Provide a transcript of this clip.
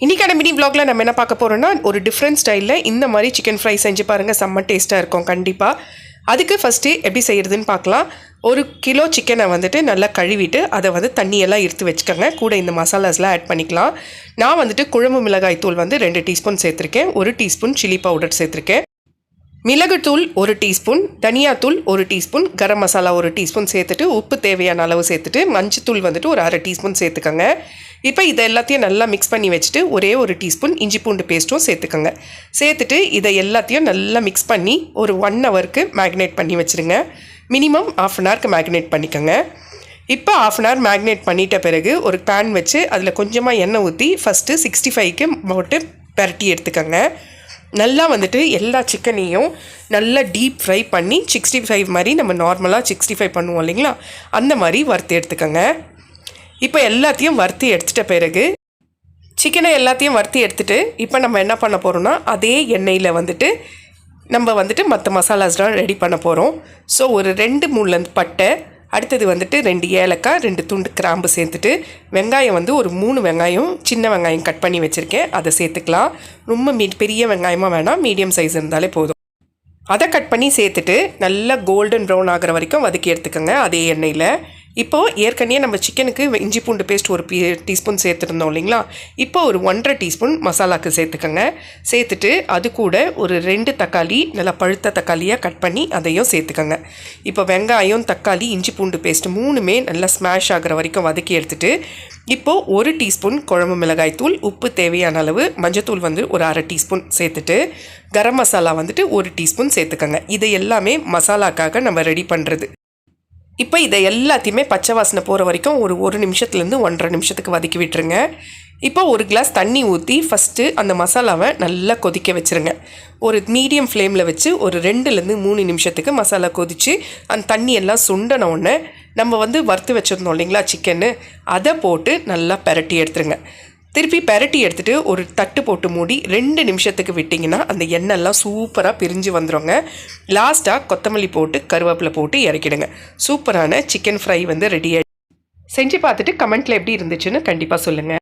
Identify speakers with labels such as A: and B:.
A: இன்றைக்கான மினி வ்ளாகில் நம்ம என்ன பார்க்க போகிறோம்னா ஒரு டிஃப்ரெண்ட் ஸ்டைலில் இந்த மாதிரி சிக்கன் ஃப்ரை செஞ்சு பாருங்கள் செம்ம டேஸ்ட்டாக இருக்கும் கண்டிப்பாக அதுக்கு ஃபஸ்ட்டு எப்படி செய்கிறதுன்னு பார்க்கலாம். ஒரு கிலோ சிக்கனை வந்துட்டு நல்லா கழுவிட்டு அதை வந்து தண்ணியெல்லாம் எடுத்து வச்சுக்கோங்க. கூட இந்த மசாலாஸ்லாம் ஆட் பண்ணிக்கலாம். நான் வந்துட்டு குழம்பு மிளகாய் தூள் வந்து ரெண்டு டீஸ்பூன் சேர்த்துருக்கேன். ஒரு டீஸ்பூன் சில்லி பவுடர் சேர்த்துருக்கேன். மிளகுத்தூள் ஒரு டீஸ்பூன் தனியாத்தூள் ஒரு டீஸ்பூன் கரம் மசாலா ஒரு டீஸ்பூன் சேர்த்துட்டு உப்பு தேவையான அளவு சேர்த்துட்டு மஞ்சத்தூள் வந்துட்டு ஒரு அரை டீஸ்பூன் சேர்த்துக்கோங்க. இப்போ இதை எல்லாத்தையும் நல்லா மிக்ஸ் பண்ணி வச்சுட்டு ஒரே ஒரு டீஸ்பூன் இஞ்சி பூண்டு பேஸ்ட்டும் சேர்த்துக்கோங்க. சேர்த்துட்டு இதை எல்லாத்தையும் நல்லா மிக்ஸ் பண்ணி ஒரு ஒன் ஹவருக்கு மேக்னேட் பண்ணி வச்சுருங்க. மினிமம் ஆஃப் அன் ஹவருக்கு மேக்னேட் பண்ணிக்கோங்க. இப்போ ஆஃப் அன் ஹவர் மேக்னேட் பண்ணிட்ட பிறகு ஒரு பேன் வச்சு அதில் கொஞ்சமாக எண்ணெய் ஊற்றி ஃபஸ்ட்டு சிக்ஸ்டி ஃபைவ்க்கு போட்டு பரட்டி எடுத்துக்கோங்க. நல்லா வந்துட்டு எல்லா சிக்கனையும் நல்லா டீப் ஃப்ரை பண்ணி சிக்ஸ்டி ஃபைவ் மாதிரி நம்ம நார்மலாக சிக்ஸ்டி ஃபைவ் பண்ணுவோம் இல்லைங்களா? அந்த மாதிரி வறுத்து எடுத்துக்கோங்க. இப்போ எல்லாத்தையும் வறுத்து எடுத்துட்ட பிறகு சிக்கனை எல்லாத்தையும் வறுத்து எடுத்துகிட்டு இப்போ நம்ம என்ன பண்ண போகிறோம்னா அதே எண்ணெயில் வந்துட்டு நம்ம வந்துட்டு மற்ற மசாலாஸ்லாம் ரெடி பண்ண போகிறோம் ஸோ ஒரு ரெண்டு மூணுலேருந்து பட்டை அடுத்தது வந்துட்டு ரெண்டு ஏலக்காய் ரெண்டு துண்டு கிராம்பு சேர்த்துட்டு வெங்காயம் வந்து ஒரு மூணு வெங்காயம் சின்ன வெங்காயம் கட் பண்ணி வச்சுருக்கேன். அதை சேர்த்துக்கலாம். ரொம்ப மீ பெரிய வெங்காயமாக வேணாம். மீடியம் சைஸ் இருந்தாலே போதும். அதை கட் பண்ணி சேர்த்துட்டு நல்லா கோல்டன் ப்ரௌன் ஆகிற வரைக்கும் வதக்கி எடுத்துக்கோங்க. அதே எண்ணெயில். இப்போது ஏற்கனவே நம்ம சிக்கனுக்கு இஞ்சி பூண்டு பேஸ்ட் ஒரு பீ டீஸ்பூன் சேர்த்துருந்தோம் இல்லைங்களா? இப்போ ஒரு ஒன்றரை டீஸ்பூன் மசாலாக்கு சேர்த்துக்கோங்க. சேர்த்துட்டு அது கூட ஒரு ரெண்டு தக்காளி நல்லா பழுத்த தக்காளியாக கட் பண்ணி அதையும் சேர்த்துக்கோங்க. இப்போ வெங்காயம் தக்காளி இஞ்சி பூண்டு பேஸ்ட் மூணுமே நல்லா ஸ்மாஷ் ஆகிற வரைக்கும் வதக்கி எடுத்துட்டு இப்போது ஒரு டீஸ்பூன் குழம்பு மிளகாய் தூள் உப்பு தேவையான அளவு மஞ்சத்தூள் வந்து ஒரு அரை டீஸ்பூன் சேர்த்துட்டு கரம் மசாலா வந்துட்டு ஒரு டீஸ்பூன் சேர்த்துக்கோங்க. இதை எல்லாமே மசாலாக்காக நம்ம ரெடி பண்ணுறது இப்போ இதை எல்லாத்தையுமே பச்சை வாசனை போகிற வரைக்கும் ஒரு ஒரு நிமிஷத்துலேருந்து ஒன்றரை நிமிஷத்துக்கு வதக்கி விட்டுருங்க. இப்போ ஒரு கிளாஸ் தண்ணி ஊற்றி ஃபஸ்ட்டு அந்த மசாலாவை நல்லா கொதிக்க வச்சுருங்க. ஒரு மீடியம் ஃப்ளேமில் வச்சு ஒரு ரெண்டுலேருந்து மூணு நிமிஷத்துக்கு மசாலா கொதித்து அந்த தண்ணி எல்லாம் சுண்டன உடனே நம்ம வந்து வறுத்து வச்சுருந்தோம் இல்லைங்களா சிக்கன்னு அதை போட்டு நல்லா பரட்டி எடுத்துருங்க. திருப்பி பெரட்டி எடுத்துகிட்டு ஒரு தட்டு போட்டு மூடி ரெண்டு நிமிஷத்துக்கு விட்டிங்கன்னா அந்த எண்ணெய்லாம் சூப்பராக பிரிஞ்சு வந்துடுங்க லாஸ்ட்டாக கொத்தமல்லி போட்டு கருவேப்பிலை போட்டு இறக்கிடுங்க. சூப்பரான சிக்கன் ஃப்ரை வந்து ரெடி ஆகி செஞ்சு பார்த்துட்டு கமெண்ட்டில் எப்படி இருந்துச்சுன்னு கண்டிப்பாக சொல்லுங்கள்